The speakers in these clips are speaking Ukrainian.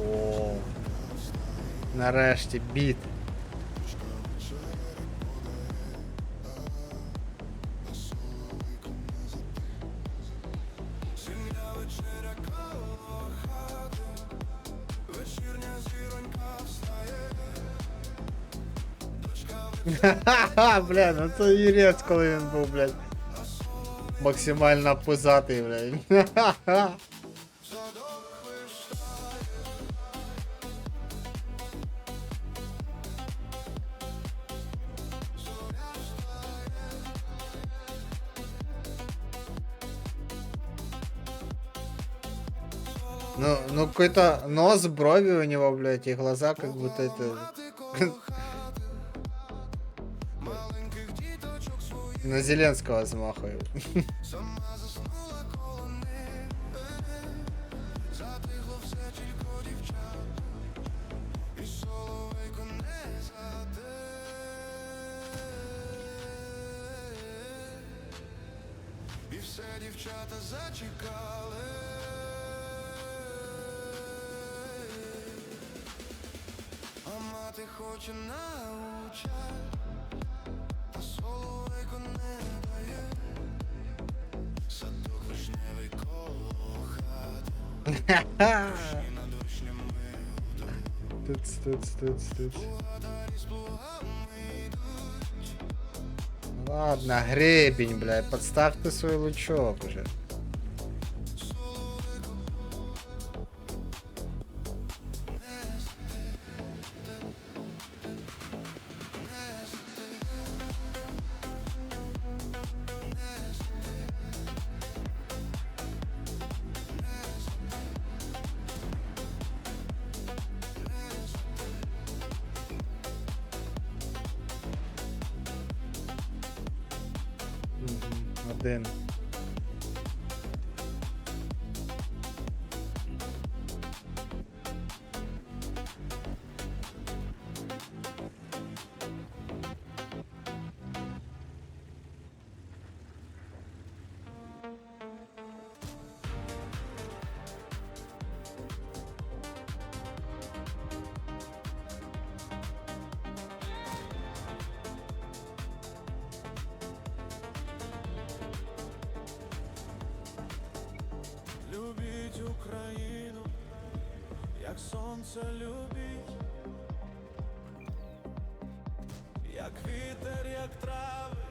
О. Нарешті біт. Ха-ха, бля, ну це Юрець, коли він був, блядь. Максимально пузатий, блядь. Ха-ха. Ну, ну какой-то нос, брови у него, блядь, и глаза как будто это... На Зеленского замахивают. Мати хоче научать, та соловейко не дає. Садок вишневий коло хати, йдуть, Ладно, гребень, блядь, подставьте свой лучок уже. Один. Україну, як сонце любіть, як вітер, як трави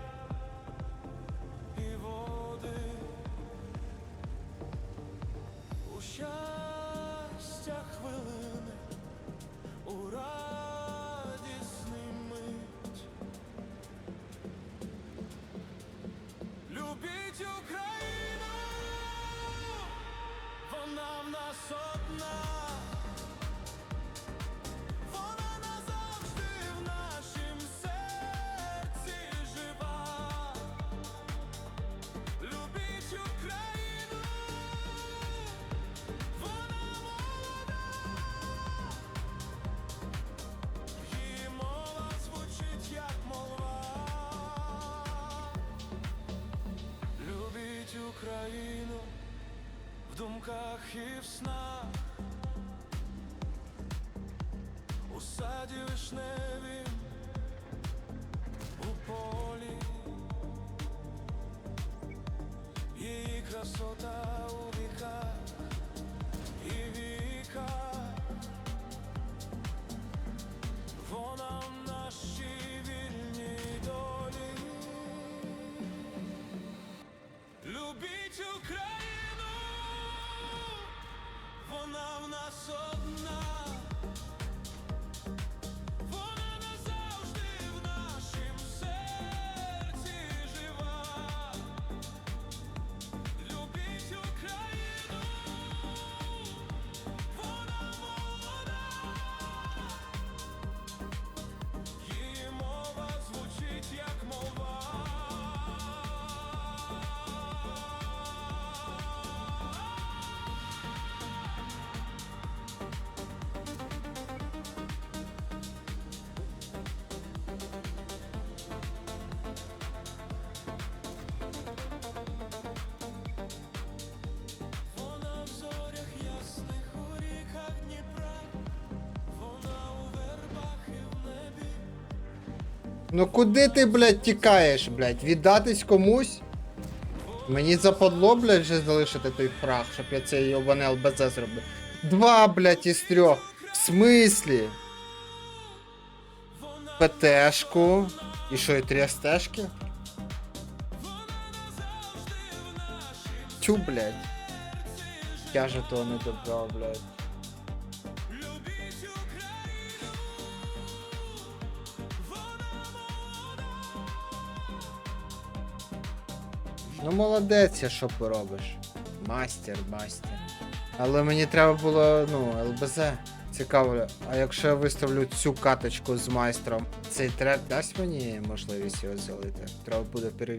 Україну в думках і в снах, у саді вишневі, у полі, її красота одна, Ну куди ти, блядь, тікаєш, блядь? Віддатись комусь? Мені западло, блядь, вже залишити той фраг, щоб я цей йобаний ЛБЗ зробив. Два, блядь, із трьох. В смислі? ПТшку. І що, і три стежки? Тю, блядь. Я же того не добрав, блядь. Ну молодець, я що поробиш. Мастер, мастер. Але мені треба було, ну, ЛБЗ. Цікаво, а якщо я виставлю цю каточку з майстром, цей трек дасть мені можливість його залити? Треба буде перевірити.